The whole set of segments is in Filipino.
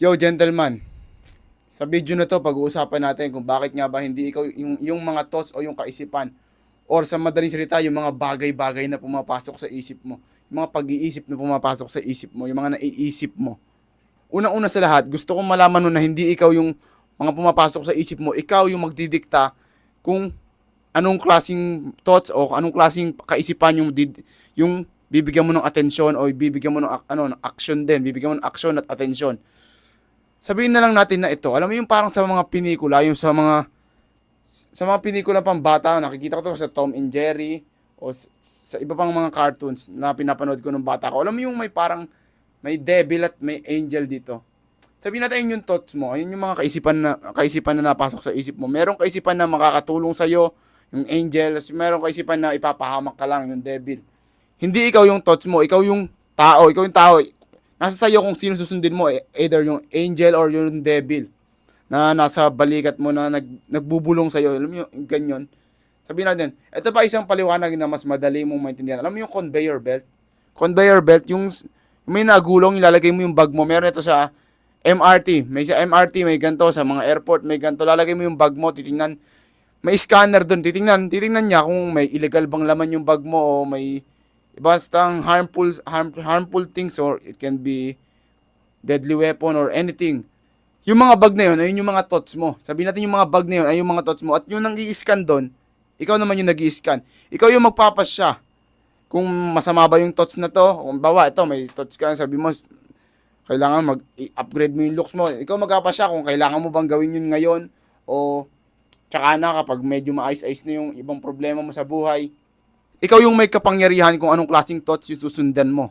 Yo, gentlemen. Sa video na to, pag-uusapan natin kung bakit nga ba hindi ikaw yung, yung mga thoughts o yung kaisipan or sa madaling salita, yung mga bagay-bagay na pumapasok sa isip mo. Yung mga pag-iisip na pumapasok sa isip mo, yung mga naiisip mo. Unang-una sa lahat, gusto kong malaman mo na hindi ikaw yung mga pumapasok sa isip mo, ikaw yung magdidikta kung anong klasing thoughts o anong klasing kaisipan yung did, yung bibigyan mo ng atensyon o bibigyan mo ng ano ng action din, bibigyan mo ng action at atensyon. Sabihin na lang natin na ito, alam mo yung parang sa mga pinikula, yung sa mga sa mga pinikula pang bata, nakikita ko to sa Tom and Jerry o sa iba pang mga cartoons na pinapanood ko nung bata ko. Alam mo yung may parang may devil at may angel dito. Sabihin natin yung thoughts mo, ayun yung mga kaisipan na kaisipan na napasok sa isip mo. Merong kaisipan na makakatulong sa yung angel, merong kaisipan na ipapahamak ka lang, yung devil. Hindi ikaw yung thoughts mo, ikaw yung tao, ikaw yung tao. Nasa sayo kung sino susundin mo, eh, either yung angel or yung devil na nasa balikat mo na nag, nagbubulong sa'yo. Alam mo yung ganyan. Sabihin natin, ito pa isang paliwanag na mas madali mong maintindihan. Alam mo yung conveyor belt? Conveyor belt, yung, yung may nagulong, ilalagay mo yung bag mo. Meron ito sa MRT. May sa MRT, may ganto. Sa mga airport, may ganto. Lalagay mo yung bag mo, titingnan. May scanner doon. Titingnan, titingnan niya kung may illegal bang laman yung bag mo o may bastang harmful harm, harmful things or it can be deadly weapon or anything. Yung mga bag na yun, ayun yung mga thoughts mo. Sabihin natin yung mga bag na yun, ay yung mga thoughts mo. At yung nang i-scan doon, ikaw naman yung nag scan Ikaw yung magpapasya. Kung masama ba yung thoughts na to, kung bawa, ito, may thoughts ka, sabi mo, kailangan mag-upgrade mo yung looks mo. Ikaw magpapasya kung kailangan mo bang gawin yun ngayon o tsaka na kapag medyo maayos-ayos na yung ibang problema mo sa buhay. Ikaw yung may kapangyarihan kung anong klaseng thoughts yung susundan mo.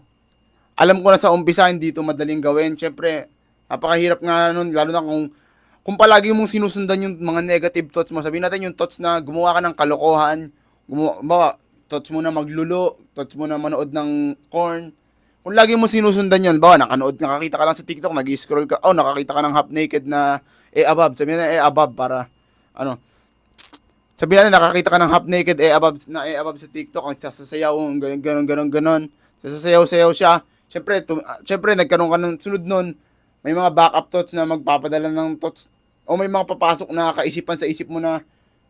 Alam ko na sa umpisa, hindi ito madaling gawin. Siyempre, napakahirap nga nun, lalo na kung kung palagi mong sinusundan yung mga negative thoughts mo, sabihin natin yung thoughts na gumawa ka ng kalokohan, gumawa, thoughts mo na maglulo, thoughts mo na manood ng corn, kung lagi mo sinusundan yan, bawa, nakanood, nakakita ka lang sa TikTok, nag-scroll ka, oh, nakakita ka ng half naked na eh above, sabihin natin eh above para, ano, sabihin natin nakakita ka ng half naked eh above, na eh above sa TikTok, ang sasayaw, ganun, ganun, ganun, ganun, sasayaw-sayaw siya, syempre, tum- ah, syempre, nagkaroon ka ng sunod nun, may mga backup thoughts na magpapadala ng thoughts. O may mga papasok na kaisipan sa isip mo na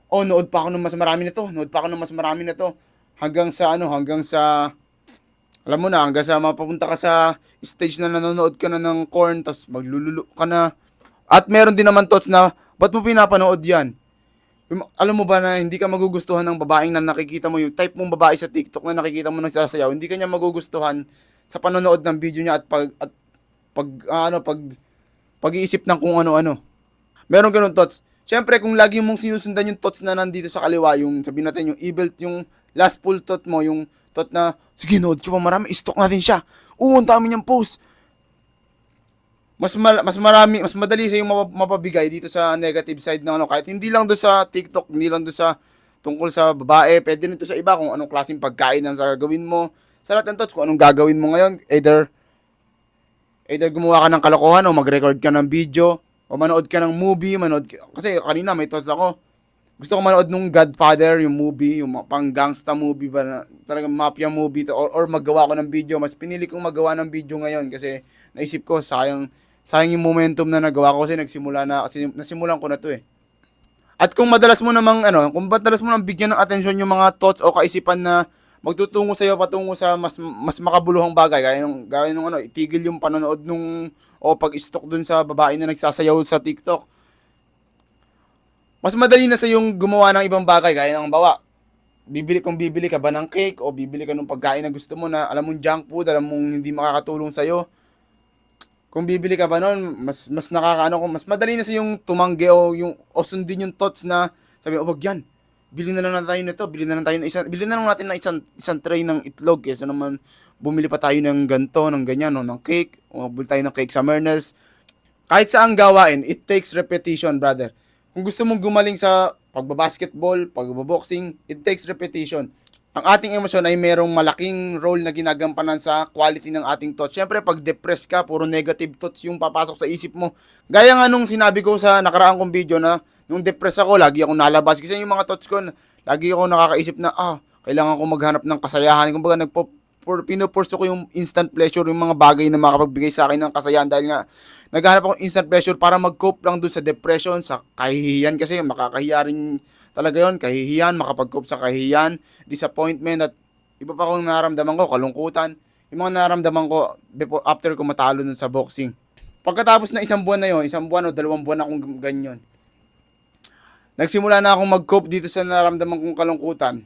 oh nood pa ako ng mas marami na to nood pa ako ng mas marami na to. Hanggang sa ano hanggang sa alam mo na hanggang sa mapapunta ka sa stage na nanonood ka na ng corn tapos maglululo ka na. At meron din naman thoughts na ba't mo pinapanood yan alam mo ba na hindi ka magugustuhan ng babaeng na nakikita mo yung type mong babae sa TikTok na nakikita mo nagsasayaw hindi ka niya magugustuhan sa panonood ng video niya at pag at pag ah, ano pag pag-iisip ng kung ano-ano. Meron ganun thoughts. Siyempre, kung lagi mong sinusundan yung thoughts na nandito sa kaliwa, yung sabihin natin yung evil, yung last full thought mo, yung thought na, sige, nood ko pa marami, stock natin siya. Oo, ang dami niyang post. Mas mal- mas marami, mas madali sa yung map- mapabigay dito sa negative side ng ano, kahit hindi lang do sa TikTok, hindi lang do sa tungkol sa babae, pwede rin to sa iba kung anong klaseng pagkain ang sa gawin mo. Sa lahat ng thoughts, kung anong gagawin mo ngayon, either either gumawa ka ng kalokohan o mag-record ka ng video o manood ka ng movie, manood ka, kasi kanina may thoughts ako. Gusto ko manood nung Godfather, yung movie, yung pang gangsta movie ba na talagang mafia movie to, or, or maggawa ko ng video. Mas pinili kong magawa ng video ngayon kasi naisip ko sayang sayang yung momentum na nagawa ko kasi nagsimula na kasi nasimulan ko na to eh. At kung madalas mo namang ano, kung madalas mo nang bigyan ng atensyon yung mga thoughts o kaisipan na magtutungo sa iyo patungo sa mas mas makabuluhang bagay gaya ng gaya ng ano itigil yung panonood nung o pag-stalk dun sa babae na nagsasayaw sa TikTok. Mas madali na sa yung gumawa ng ibang bagay gaya ng bawa. Bibili kung bibili ka ba ng cake o bibili ka ng pagkain na gusto mo na alam mong junk food, alam mong hindi makakatulong sa iyo. Kung bibili ka ba noon, mas mas nakakaano ko, mas madali na sa yung tumanggi o yung o sundin yung thoughts na sabi, "Oh, wag yan. Bili na lang natin tayo nito, bili na lang tayo ng isang bili na lang natin ng isang isang tray ng itlog kaysa naman bumili pa tayo ng ganto, ng ganyan, no, ng cake, o bili tayo ng cake sa Mernels. Kahit saan gawain, it takes repetition, brother. Kung gusto mong gumaling sa pagbabasketball, pagbaboxing, it takes repetition. Ang ating emosyon ay merong malaking role na ginagampanan sa quality ng ating thoughts. Siyempre, pag depressed ka, puro negative thoughts yung papasok sa isip mo. Gaya nga nung sinabi ko sa nakaraang kong video na nung depressed ako, lagi ako nalabas. Kasi yung mga thoughts ko, lagi ako nakakaisip na, ah, kailangan ko maghanap ng kasayahan. Kumbaga, nagpo, pinupurso ko yung instant pleasure, yung mga bagay na makapagbigay sa akin ng kasayahan dahil nga naghahanap ako instant pleasure para mag-cope lang dun sa depression, sa kahihiyan kasi makakahiya rin talaga yon kahihiyan, makapag-cope sa kahihiyan, disappointment at iba pa akong nararamdaman ko, kalungkutan. Yung mga nararamdaman ko before, after ko matalo nun sa boxing. Pagkatapos ng isang buwan na yon, isang buwan o dalawang buwan akong ganyan, nagsimula na akong mag-cope dito sa nararamdaman kong kalungkutan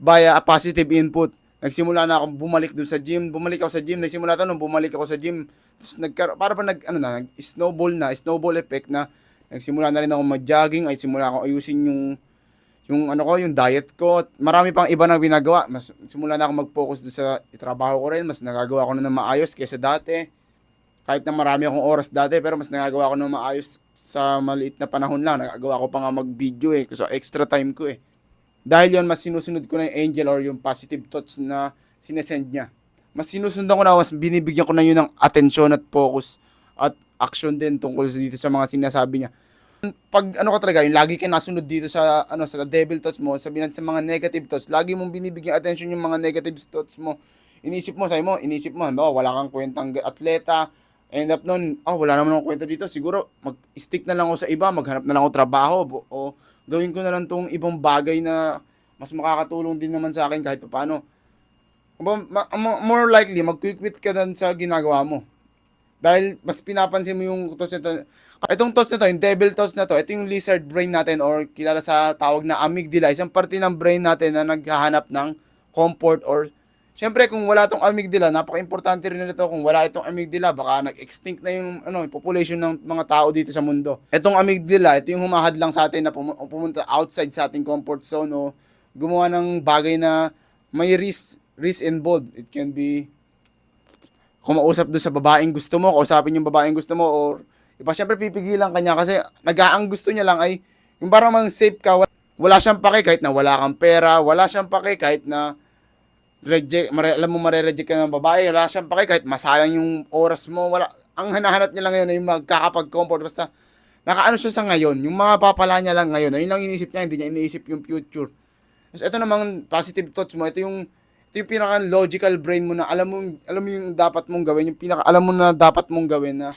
via a positive input. Nagsimula na akong bumalik dun sa gym. Bumalik ako sa gym. Nagsimula to nung bumalik ako sa gym. Tapos nagkar para pa nag ano na, nag snowball na, snowball effect na nagsimula na rin ako mag-jogging, ay simula akong ayusin yung yung ano ko, yung diet ko. At Marami pang iba na ginagawa. Mas simula na ako mag-focus dun sa trabaho ko rin. Mas nagagawa ko na ng maayos kaysa dati. Kahit na marami akong oras dati, pero mas nagagawa ko na maayos sa maliit na panahon lang. Nagagawa ko pa nga mag-video eh. So, extra time ko eh. Dahil yon mas sinusunod ko na yung angel or yung positive thoughts na sinesend niya. Mas sinusundan ko na, mas binibigyan ko na yun ng atensyon at focus at action din tungkol dito sa mga sinasabi niya. Pag ano ka talaga, yung lagi ka nasunod dito sa ano sa devil thoughts mo, sabihin natin sa mga negative thoughts, lagi mong binibigyan attention yung mga negative thoughts mo. Inisip mo, sabi mo, inisip mo, halimbawa, wala kang kwentang atleta, end up nun, oh, wala naman akong kwenta dito, siguro mag-stick na lang ako sa iba, maghanap na lang ako trabaho, o gawin ko na lang tong ibang bagay na mas makakatulong din naman sa akin kahit pa paano. More likely, mag-quit ka dan sa ginagawa mo. Dahil mas pinapansin mo yung thoughts na to. Itong thoughts na to, yung devil thoughts na to, ito yung lizard brain natin or kilala sa tawag na amygdala. Isang parte ng brain natin na naghahanap ng comfort or Siyempre, kung wala tong amygdala, napaka-importante rin nito. Kung wala itong amygdala, baka nag-extinct na yung ano, population ng mga tao dito sa mundo. Itong amygdala, ito yung humahadlang sa atin na pum- pumunta outside sa ating comfort zone o gumawa ng bagay na may risk, risk involved. It can be kumausap doon sa babaeng gusto mo, kausapin yung babaeng gusto mo, or iba syempre pipigilan ka niya kasi nag-aang gusto niya lang ay yung parang mang safe ka, wala, siyang pake kahit na wala kang pera, wala siyang pake kahit na reject, mare, alam mo mare-reject ka ng babae, wala siyang pake kahit masayang yung oras mo, wala, ang hinahanap niya lang ngayon ay magkakapag-comfort, basta nakaano siya sa ngayon, yung mga papala niya lang ngayon, ayun lang iniisip niya, hindi niya iniisip yung future. Tapos ito namang positive thoughts mo, ito yung yung pinaka logical brain mo na alam mo alam mo yung dapat mong gawin, yung pinaka alam mo na dapat mong gawin na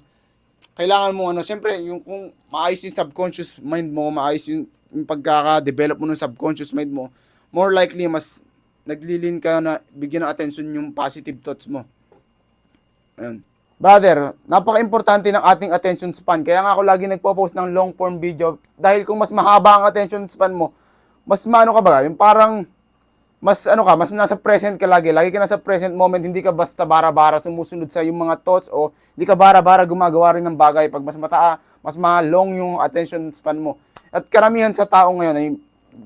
kailangan mo ano, syempre yung kung maayos yung subconscious mind mo, maayos yung, yung pagkaka-develop mo ng subconscious mind mo, more likely mas naglilin ka na bigyan ng attention yung positive thoughts mo. Ayun. Brother, napaka-importante ng ating attention span. Kaya nga ako lagi nagpo-post ng long form video dahil kung mas mahaba ang attention span mo, mas maano ka ba? Yung parang mas ano ka, mas nasa present ka lagi. Lagi ka nasa present moment, hindi ka basta bara-bara sumusunod sa yung mga thoughts o hindi ka bara-bara gumagawa rin ng bagay pag mas mataa, mas ma-long yung attention span mo. At karamihan sa tao ngayon ay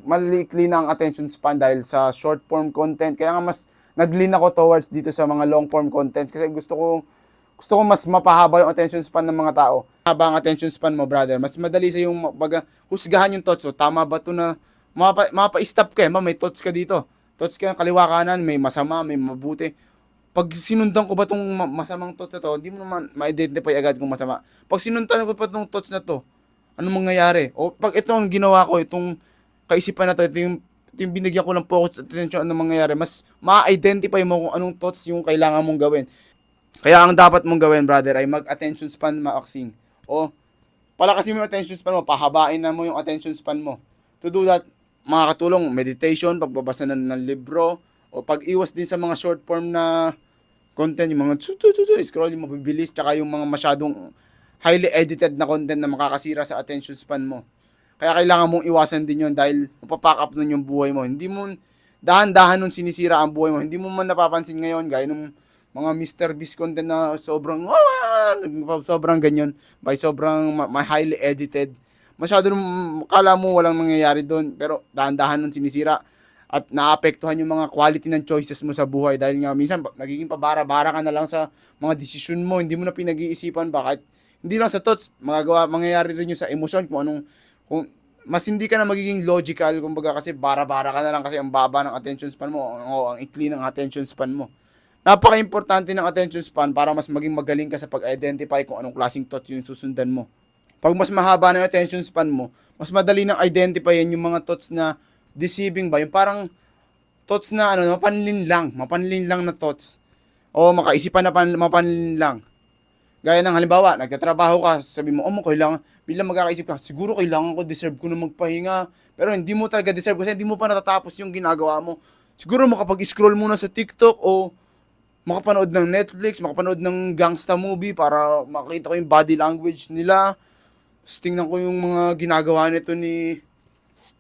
maliikli na ang attention span dahil sa short form content. Kaya nga mas nag-lean ako towards dito sa mga long form content kasi gusto ko gusto ko mas mapahaba yung attention span ng mga tao. Haba ang attention span mo, brother. Mas madali sa yung baga, husgahan yung thoughts. So, tama ba to na mapa, mapa-stop ka, eh, ma, may thoughts ka dito. Thoughts ka kaliwa kanan, may masama, may mabuti. Pag sinundan ko ba tong ma- masamang thoughts na to, hindi mo naman ma-identify agad kung masama. Pag sinundan ko pa tong thoughts na to, ano mangyayari? O pag ito ang ginawa ko, itong kaisipan na to, ito yung, ito yung binigyan ko ng focus at attention ano mangyayari, mas ma-identify mo kung anong thoughts yung kailangan mong gawin. Kaya ang dapat mong gawin, brother, ay mag-attention span maxing. O, palakasin mo yung attention span mo, pahabain na mo yung attention span mo. To do that, makakatulong meditation, pagbabasa na ng libro, o pag-iwas din sa mga short form na content, yung mga scroll, yung mabibilis, tsaka yung mga masyadong highly edited na content na makakasira sa attention span mo. Kaya kailangan mong iwasan din yun dahil mapapack up nun yung buhay mo. Hindi mo, dahan-dahan nun sinisira ang buhay mo. Hindi mo man napapansin ngayon, gaya nung mga Mr. Beast content na sobrang, "Ah!" sobrang ganyan, by sobrang ma- highly edited. Masyado nung, kala mo walang mangyayari doon, pero dahan-dahan nun sinisira at naapektuhan yung mga quality ng choices mo sa buhay dahil nga minsan nagiging pabara-bara ka na lang sa mga desisyon mo, hindi mo na pinag-iisipan bakit hindi lang sa thoughts, magagawa, mangyayari rin yung sa emosyon kung anong kung mas hindi ka na magiging logical kumbaga kasi bara-bara ka na lang kasi ang baba ng attention span mo o ang ikli ng attention span mo. Napaka-importante ng attention span para mas maging magaling ka sa pag-identify kung anong klaseng thoughts yung susundan mo. Pag mas mahaba na yung attention span mo, mas madali nang identifyin yung mga thoughts na deceiving ba, yung parang thoughts na ano, mapanlin lang, mapanlin lang na thoughts. O makaisipan na pan, mapanlin lang. Gaya ng halimbawa, nagtatrabaho ka, sabi mo, oh, mo kailangan, bilang magkakaisip ka, siguro kailangan ko, deserve ko na magpahinga. Pero hindi mo talaga deserve kasi hindi mo pa natatapos yung ginagawa mo. Siguro makapag-scroll muna sa TikTok o makapanood ng Netflix, makapanood ng gangsta movie para makita ko yung body language nila. Tapos tingnan ko yung mga ginagawa nito ni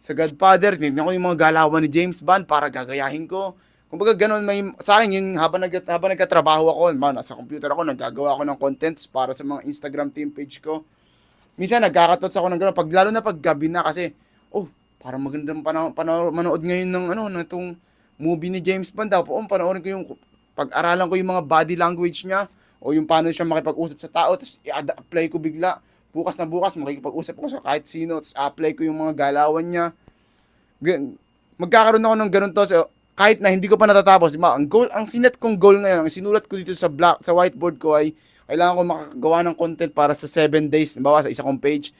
sa Godfather, tingnan ko yung mga galawan ni James Bond para gagayahin ko. Kumbaga ganun may sa akin yung habang nag habang nagtatrabaho ako, man, nasa computer ako, naggagawa ako ng contents para sa mga Instagram team page ko. Minsan nagkakatots ako ng ganun pag lalo na pag gabi na kasi oh, para magandang panahon panahon manood ngayon ng ano ng itong movie ni James Bond daw. Oh, panoorin ko yung pag-aralan ko yung mga body language niya o yung paano siya makipag-usap sa tao tapos i-apply ko bigla bukas na bukas makikipag-usap ako sa kahit sino tapos apply ko yung mga galawan niya. Magkakaroon ako ng ganun to so, kahit na hindi ko pa natatapos ma, ang goal ang sinet kong goal ngayon ang sinulat ko dito sa black sa whiteboard ko ay kailangan ko makagawa ng content para sa 7 days bawa sa isa kong page.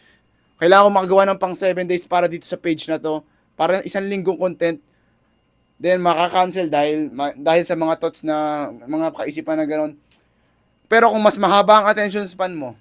Kailangan ko makagawa ng pang 7 days para dito sa page na to para isang linggong content. Then maka-cancel dahil ma- dahil sa mga thoughts na mga kaisipan na gano'n pero kung mas mahaba ang attention span mo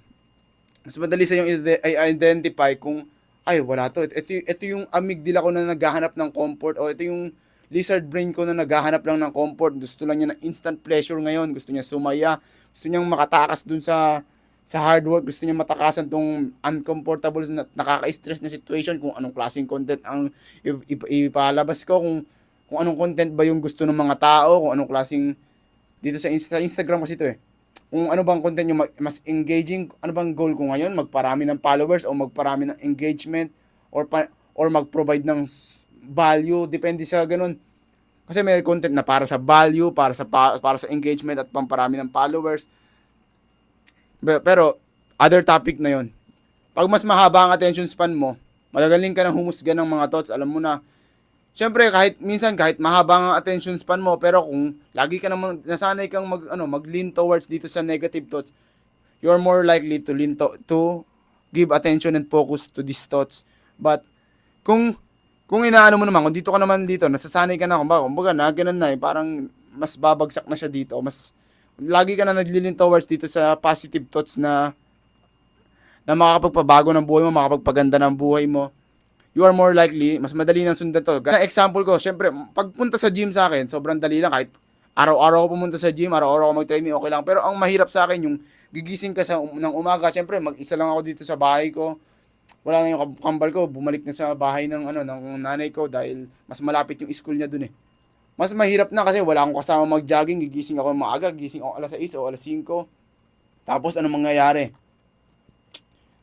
mas madali sa yung identify kung ay wala to. Ito, ito, yung amygdala ko na naghahanap ng comfort o ito yung lizard brain ko na naghahanap lang ng comfort. Gusto lang niya ng instant pleasure ngayon. Gusto niya sumaya. Gusto niyang makatakas dun sa sa hard work. Gusto niya matakasan tong uncomfortable na nakaka-stress na situation kung anong klaseng content ang ip- ip- ipalabas ko. Kung kung anong content ba yung gusto ng mga tao. Kung anong klaseng dito sa, sa Instagram kasi ito eh kung ano bang content yung ma- mas engaging, ano bang goal ko ngayon, magparami ng followers o magparami ng engagement or pa, or mag-provide ng value, depende sa ganun. Kasi may content na para sa value, para sa pa- para sa engagement at pamparami ng followers. Pero other topic na 'yon. Pag mas mahaba ang attention span mo, madagaling ka ng humusga ng mga thoughts, alam mo na Siyempre, kahit minsan kahit mahaba ang attention span mo, pero kung lagi ka naman nasanay kang mag ano, mag-lean towards dito sa negative thoughts, you're more likely to lean to, to give attention and focus to these thoughts. But kung kung inaano mo naman, kung dito ka naman dito, nasasanay ka na, kumbaga, kumbaga na ganun na eh, parang mas babagsak na siya dito, mas lagi ka na naglilin towards dito sa positive thoughts na na makakapagpabago ng buhay mo, makakapagpaganda ng buhay mo you are more likely, mas madali nang sundan to. Gaya example ko, syempre, pagpunta sa gym sa akin, sobrang dali lang. Kahit araw-araw ako pumunta sa gym, araw-araw ako mag-training, okay lang. Pero ang mahirap sa akin, yung gigising ka sa, ng umaga, syempre, mag-isa lang ako dito sa bahay ko. Wala na yung kambal ko, bumalik na sa bahay ng, ano, ng nanay ko dahil mas malapit yung school niya dun eh. Mas mahirap na kasi wala akong kasama mag-jogging, gigising ako maaga, gigising ako alas 6 o alas 5. Tapos ano mangyayari?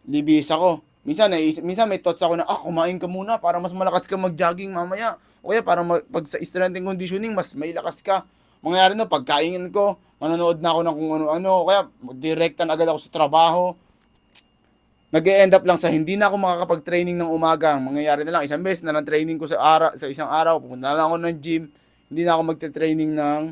Libis ako. Minsan, naisip, minsan may thoughts ako na, ah, kumain ka muna para mas malakas ka mag-jogging mamaya. O kaya para mag, pag sa strength and conditioning, mas may lakas ka. Mangyayari na, pagkainin ko, manonood na ako ng kung ano-ano, o kaya direktan agad ako sa trabaho. nag end up lang sa hindi na ako makakapag-training ng umaga. Ang Mangyayari na lang, isang beses na lang training ko sa, ara, sa isang araw, pupunta na lang ako ng gym, hindi na ako magte-training ng,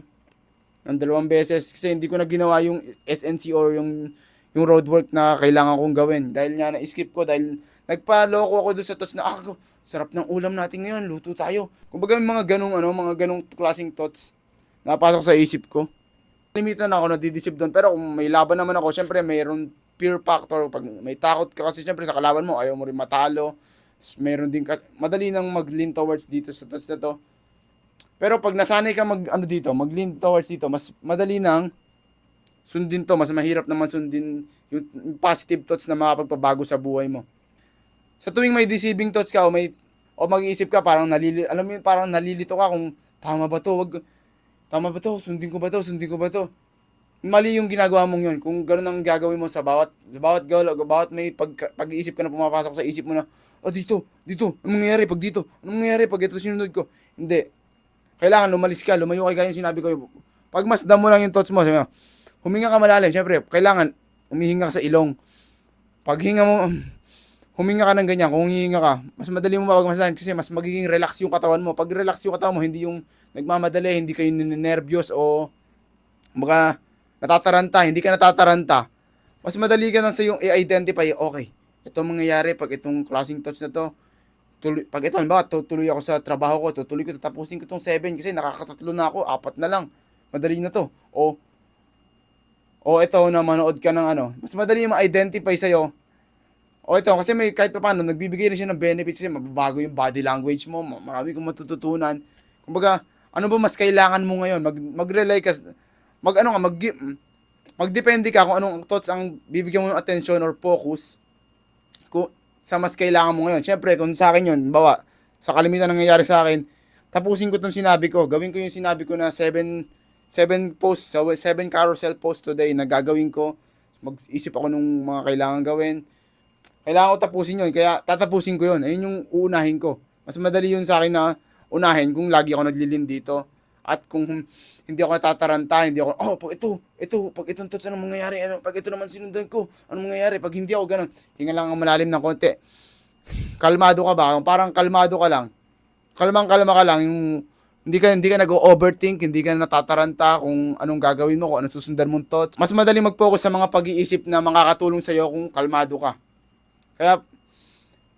ng dalawang beses kasi hindi ko na ginawa yung SNC or yung yung road work na kailangan kong gawin. Dahil nga na-skip ko, dahil nagpaloko ako doon sa thoughts na, ah, sarap ng ulam natin ngayon, luto tayo. Kumbaga may mga ganong, ano, mga ganong klaseng thoughts napasok sa isip ko. Limitan ako, nadidisip doon. Pero kung may laban naman ako, syempre mayroon fear factor. Pag may takot ka kasi syempre sa kalaban mo, ayaw mo rin matalo. Mayroon din, madali nang mag-lean towards dito sa thoughts na to. Pero pag nasanay ka mag, ano dito, mag-lean towards dito, mas madali nang sundin to, mas mahirap naman sundin yung positive thoughts na makapagpabago sa buhay mo. Sa tuwing may deceiving thoughts ka o may o mag-iisip ka parang nalili alam mo parang nalilito ka kung tama ba to, wag tama ba to, sundin ko ba to, sundin ko ba to. Mali yung ginagawa mong yun. Kung gano'n ang gagawin mo sa bawat sa bawat gaul, bawat may pag, pag-iisip ka na pumapasok sa isip mo na, oh dito, dito, anong mangyayari pag dito? Anong mangyayari pag ito sinunod ko? Hindi. Kailangan lumalis ka, lumayo ka gaya yung sinabi ko. Pag masdan mo lang yung thoughts mo, sabi mo, huminga ka malalim. Siyempre, kailangan humihinga ka sa ilong. Pag hinga mo, huminga ka ng ganyan. Kung hihinga ka, mas madali mo mapagmasdan kasi mas magiging relax yung katawan mo. Pag relax yung katawan mo, hindi yung nagmamadali, hindi kayo nervyos o baka natataranta, hindi ka natataranta. Mas madali ka lang sa yung i-identify, okay, ito mangyayari pag itong klaseng thoughts na to, tuloy, pag ito, ba, tutuloy ako sa trabaho ko, tutuloy ko, tatapusin ko tong 7 kasi nakakatatlo na ako, apat na lang. Madali na to. O, o ito na manood ka ng ano, mas madali ma-identify sa'yo. O ito, kasi may kahit pa paano, nagbibigay rin siya ng benefits kasi mababago yung body language mo, ma- marami kong matututunan. Kumbaga, ano ba mas kailangan mo ngayon? Mag, mag-rely ka, mag ano ka, mag, magdepende ka kung anong thoughts ang bibigyan mo ng attention or focus kung sa mas kailangan mo ngayon. Siyempre, kung sa akin yun, bawa, sa kalimitan nangyayari sa akin, tapusin ko itong sinabi ko. Gawin ko yung sinabi ko na 7 7 posts, 7 carousel posts today na gagawin ko. Mag-isip ako nung mga kailangan gawin. Kailangan ko tapusin yun. Kaya tatapusin ko yun. Ayun yung uunahin ko. Mas madali yun sa akin na unahin kung lagi ako naglilin dito. At kung hindi ako natataranta, hindi ako, oh, pag ito, ito, pag itong tots, anong mangyayari? Ano, pag ito naman sinundan ko, anong mangyayari? Pag hindi ako ganun, hinga lang ang malalim ng konti. Kalmado ka ba? Parang kalmado ka lang. Kalmang kalma ka lang. Yung, hindi ka, hindi ka nag-overthink, hindi ka natataranta kung anong gagawin mo, kung anong susundan mong thoughts. Mas madali mag-focus sa mga pag-iisip na makakatulong sa'yo kung kalmado ka. Kaya,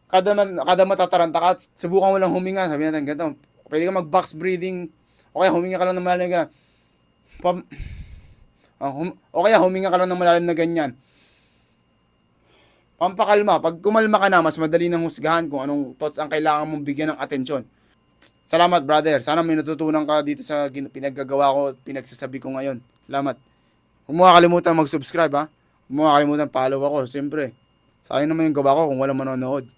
kada, kada matataranta ka, subukan mo lang huminga. Sabi natin, ganito, pwede ka mag-box breathing, o kaya huminga ka lang ng malalim na Pam, Ah, hum, o kaya huminga ka lang ng malalim na ganyan. Pampakalma. Pag kumalma ka na, mas madali nang husgahan kung anong thoughts ang kailangan mong bigyan ng atensyon. Salamat, brother. Sana may natutunan ka dito sa pinaggagawa ko at pinagsasabi ko ngayon. Salamat. Huwag mo kakalimutan mag-subscribe, ha? Huwag mo kakalimutan follow ako. Siyempre, sayang naman yung gawa ko kung walang manonood.